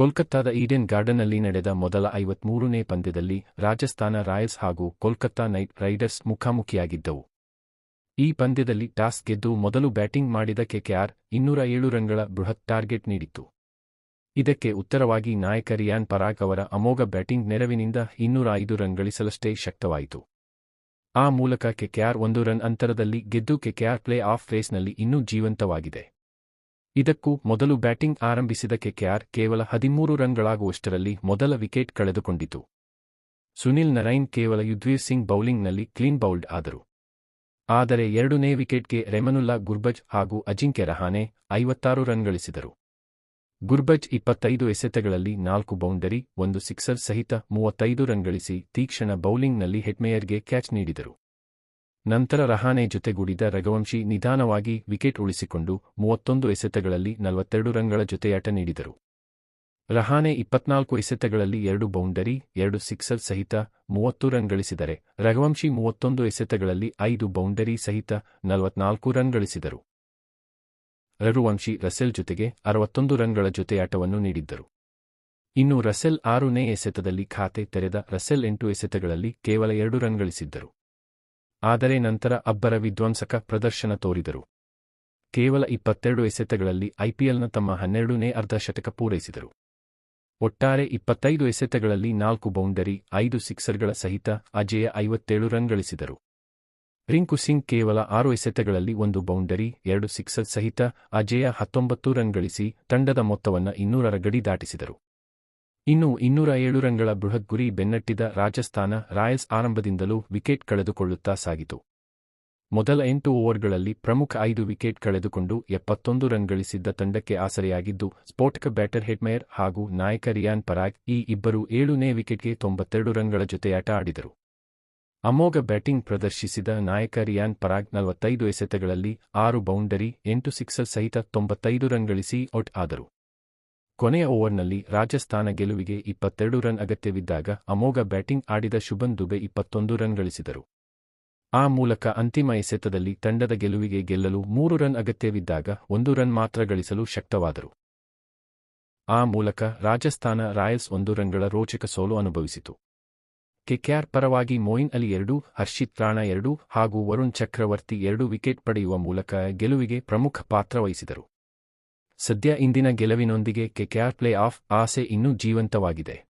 ಕೋಲ್ಕತ್ತಾದ ಈಡೆನ್ ಗಾರ್ಡನ್ನಲ್ಲಿ ನಡೆದ ಮೊದಲ ಐವತ್ಮೂರನೇ ಪಂದ್ಯದಲ್ಲಿ ರಾಜಸ್ಥಾನ ರಾಯಲ್ಸ್ ಹಾಗೂ ಕೋಲ್ಕತ್ತಾ ನೈಟ್ ರೈಡರ್ಸ್ ಮುಖಾಮುಖಿಯಾಗಿದ್ದವು. ಈ ಪಂದ್ಯದಲ್ಲಿ ಟಾಸ್ ಗೆದ್ದು ಮೊದಲು ಬ್ಯಾಟಿಂಗ್ ಮಾಡಿದ ಕೆಕೆಆರ್ ಇನ್ನೂರ ಏಳು ರನ್ಗಳ ಬೃಹತ್ ಟಾರ್ಗೆಟ್ ನೀಡಿತ್ತು. ಇದಕ್ಕೆ ಉತ್ತರವಾಗಿ ನಾಯಕ ರಿಯಾನ್ ಪರಾಗ್ ಅವರ ಅಮೋಘ ಬ್ಯಾಟಿಂಗ್ ನೆರವಿನಿಂದ ಇನ್ನೂರ ಐದು ರನ್ ಗಳಿಸಲಷ್ಟೇ ಶಕ್ತವಾಯಿತು. ಆ ಮೂಲಕ ಕೆಕೆಆರ್ ಒಂದು ರನ್ ಅಂತರದಲ್ಲಿ ಗೆದ್ದು ಕೆಕೆಆರ್ ಪ್ಲೇ ಆಫ್ ರೇಸ್ನಲ್ಲಿ ಇನ್ನೂ ಜೀವಂತವಾಗಿದೆ. ಇದಕ್ಕೂ ಮೊದಲು ಬ್ಯಾಟಿಂಗ್ ಆರಂಭಿಸಿದ ಕೆಕೆಆರ್ ಕೇವಲ ಹದಿಮೂರು ರನ್ಗಳಾಗುವಷ್ಟರಲ್ಲಿ ಮೊದಲ ವಿಕೆಟ್ ಕಳೆದುಕೊಂಡಿತು. ಸುನಿಲ್ ನರೈನ್ ಕೇವಲ ಯುದ್ವೀರ್ ಸಿಂಗ್ ಬೌಲಿಂಗ್ನಲ್ಲಿ ಕ್ಲೀನ್ ಬೌಲ್ಡ್ ಆದರು. ಆದರೆ ಎರಡನೇ ವಿಕೆಟ್ಗೆ ರೆಮನುಲ್ಲಾ ಗುರ್ಬಜ್ ಹಾಗೂ ಅಜಿಂಕ್ಯ ರಹಾನೆ ಐವತ್ತಾರು ರನ್ ಗಳಿಸಿದರು ಗುರ್ಬಜ್ ಇಪ್ಪತ್ತೈದು ಎಸೆತಗಳಲ್ಲಿ ನಾಲ್ಕು ಬೌಂಡರಿ, ಒಂದು ಸಿಕ್ಸರ್ ಸಹಿತ ಮೂವತ್ತೈದು ರನ್ ಗಳಿಸಿ ತೀಕ್ಷಣ ಬೌಲಿಂಗ್ನಲ್ಲಿ ಹೆಟ್ಮೇಯರ್ಗೆ ಕ್ಯಾಚ್ ನೀಡಿದರು. ನಂತರ ರಹಾನೆ ಜೊತೆಗೂಡಿದ ರಘವಂಶಿ ನಿಧಾನವಾಗಿ ವಿಕೆಟ್ ಉಳಿಸಿಕೊಂಡು ಮೂವತ್ತೊಂದು ಎಸೆತಗಳಲ್ಲಿ ನಲವತ್ತೆರಡು ರನ್ಗಳ ಜೊತೆಯಾಟ ನೀಡಿದರು. ರಹಾನೆ ಇಪ್ಪತ್ನಾಲ್ಕು ಎಸೆತಗಳಲ್ಲಿ ಎರಡು ಬೌಂಡರಿ, ಎರಡು ಸಿಕ್ಸರ್ ಸಹಿತ ಮೂವತ್ತು ರನ್ ಗಳಿಸಿದರೆ, ರಘವಂಶಿ ಮೂವತ್ತೊಂದು ಎಸೆತಗಳಲ್ಲಿ ಐದು ಬೌಂಡರಿ ಸಹಿತ ನಲವತ್ನಾಲ್ಕು ರನ್ ಗಳಿಸಿದರು. ರಘುವಂಶಿ ರಸೆಲ್ ಜೊತೆಗೆ ಅರವತ್ತೊಂದು ರನ್ಗಳ ಜೊತೆಯಾಟವನ್ನು ನೀಡಿದ್ದರು. ಇನ್ನು ರಸೆಲ್ ಆರನೇ ಎಸೆತದಲ್ಲಿ ಖಾತೆ ತೆರೆದ ರಸೆಲ್ ಎಂಟು ಎಸೆತಗಳಲ್ಲಿ ಕೇವಲ ಎರಡು ರನ್ ಗಳಿಸಿದ್ದರು. ಆದರೆ ನಂತರ ಅಬ್ಬರ ವಿಧ್ವಂಸಕ ಪ್ರದರ್ಶನ ತೋರಿದರು. ಕೇವಲ ಇಪ್ಪತ್ತೆರಡು ಎಸೆತಗಳಲ್ಲಿ ಐಪಿಎಲ್ನ ತಮ್ಮ ಹನ್ನೆರಡನೇ ಅರ್ಧಶತಕ ಪೂರೈಸಿದರು. ಒಟ್ಟಾರೆ ಇಪ್ಪತ್ತೈದು ಎಸೆತಗಳಲ್ಲಿ ನಾಲ್ಕು ಬೌಂಡರಿ, ಐದು ಸಿಕ್ಸರ್ಗಳ ಸಹಿತ ಅಜೇಯ ಐವತ್ತೇಳು ರನ್ ಗಳಿಸಿದರು ರಿಂಕು ಸಿಂಗ್ ಕೇವಲ ಆರು ಎಸೆತಗಳಲ್ಲಿ ಒಂದು ಬೌಂಡರಿ, ಎರಡು ಸಿಕ್ಸರ್ ಸಹಿತ ಅಜೇಯ ಹತ್ತೊಂಬತ್ತು ರನ್ ಗಳಿಸಿ ತಂಡದ ಮೊತ್ತವನ್ನು ಇನ್ನೂರರ ಗಡಿ ದಾಟಿಸಿದರು. ಇನ್ನು ಇನ್ನೂರ ಏಳು ರನ್ಗಳ ಬೃಹತ್ ಗುರಿ ಬೆನ್ನಟ್ಟಿದ ರಾಜಸ್ಥಾನ ರಾಯಲ್ಸ್ ಆರಂಭದಿಂದಲೂ ವಿಕೆಟ್ ಕಳೆದುಕೊಳ್ಳುತ್ತಾ ಸಾಗಿತು. ಮೊದಲ ಎಂಟು ಓವರ್ಗಳಲ್ಲಿ ಪ್ರಮುಖ ಐದು ವಿಕೆಟ್ ಕಳೆದುಕೊಂಡು ಎಪ್ಪತ್ತೊಂದು ರನ್ ಗಳಿಸಿದ್ದ ತಂಡಕ್ಕೆ ಆಸರೆಯಾಗಿದ್ದು, ಸ್ಫೋಟಕ ಬ್ಯಾಟರ್ ಹೆಡ್ಮೇಯರ್ ಹಾಗೂ ನಾಯಕ ರಿಯಾನ್ ಪರಾಗ್ ಈ ಇಬ್ಬರು ಏಳನೇ ವಿಕೆಟ್ಗೆ ತೊಂಬತ್ತೆರಡು ರನ್ಗಳ ಜೊತೆಯಾಟ ಆಡಿದರು. ಅಮೋಘ ಬ್ಯಾಟಿಂಗ್ ಪ್ರದರ್ಶಿಸಿದ ನಾಯಕ ರಿಯಾನ್ ಪರಾಗ್ ನಲವತ್ತೈದು ಎಸೆತಗಳಲ್ಲಿ ಆರು ಬೌಂಡರಿ, ಎಂಟು ಸಿಕ್ಸರ್ ಸಹಿತ ತೊಂಬತ್ತೈದು ರನ್ ಗಳಿಸಿ ಔಟ್ ಆದರು. ಕೊನೆಯ ಓವರ್ನಲ್ಲಿ ರಾಜಸ್ಥಾನ ಗೆಲುವಿಗೆ ಇಪ್ಪತ್ತೆರಡು ರನ್ ಅಗತ್ಯವಿದ್ದಾಗ ಅಮೋಘ ಬ್ಯಾಟಿಂಗ್ ಆಡಿದ ಶುಭನ್ ದುಬೆ ಇಪ್ಪತ್ತೊಂದು ರನ್ ಗಳಿಸಿದರು. ಆ ಮೂಲಕ ಅಂತಿಮ ಎಸೆತದಲ್ಲಿ ತಂಡದ ಗೆಲುವಿಗೆ ಗೆಲ್ಲಲು ಮೂರು ರನ್ ಅಗತ್ಯವಿದ್ದಾಗ ಒಂದು ರನ್ ಮಾತ್ರ ಗಳಿಸಲು ಶಕ್ತವಾದರು. ಆ ಮೂಲಕ ರಾಜಸ್ಥಾನ ರಾಯಲ್ಸ್ ಒಂದು ರನ್ಗಳ ರೋಚಕ ಸೋಲು ಅನುಭವಿಸಿತು. ಕೆಕ್ಯಾರ್ ಪರವಾಗಿ ಮೊಯಿನ್ ಅಲಿ ಎರಡು, ಹರ್ಷಿತ್ ರಾಣಾ ಎರಡು ಹಾಗೂ ವರುಣ್ ಚಕ್ರವರ್ತಿ ಎರಡು ವಿಕೆಟ್ ಪಡೆಯುವ ಮೂಲಕ ಗೆಲುವಿಗೆ ಪ್ರಮುಖ ಪಾತ್ರ ವಹಿಸಿದರು. ಸದ್ಯ ಇಂದಿನ ಗೆಲುವಿನೊಂದಿಗೆ ಕೆಕೆಆರ್ ಪ್ಲೇ ಆಫ್ ಆಸೆ ಇನ್ನೂ ಜೀವಂತವಾಗಿದೆ.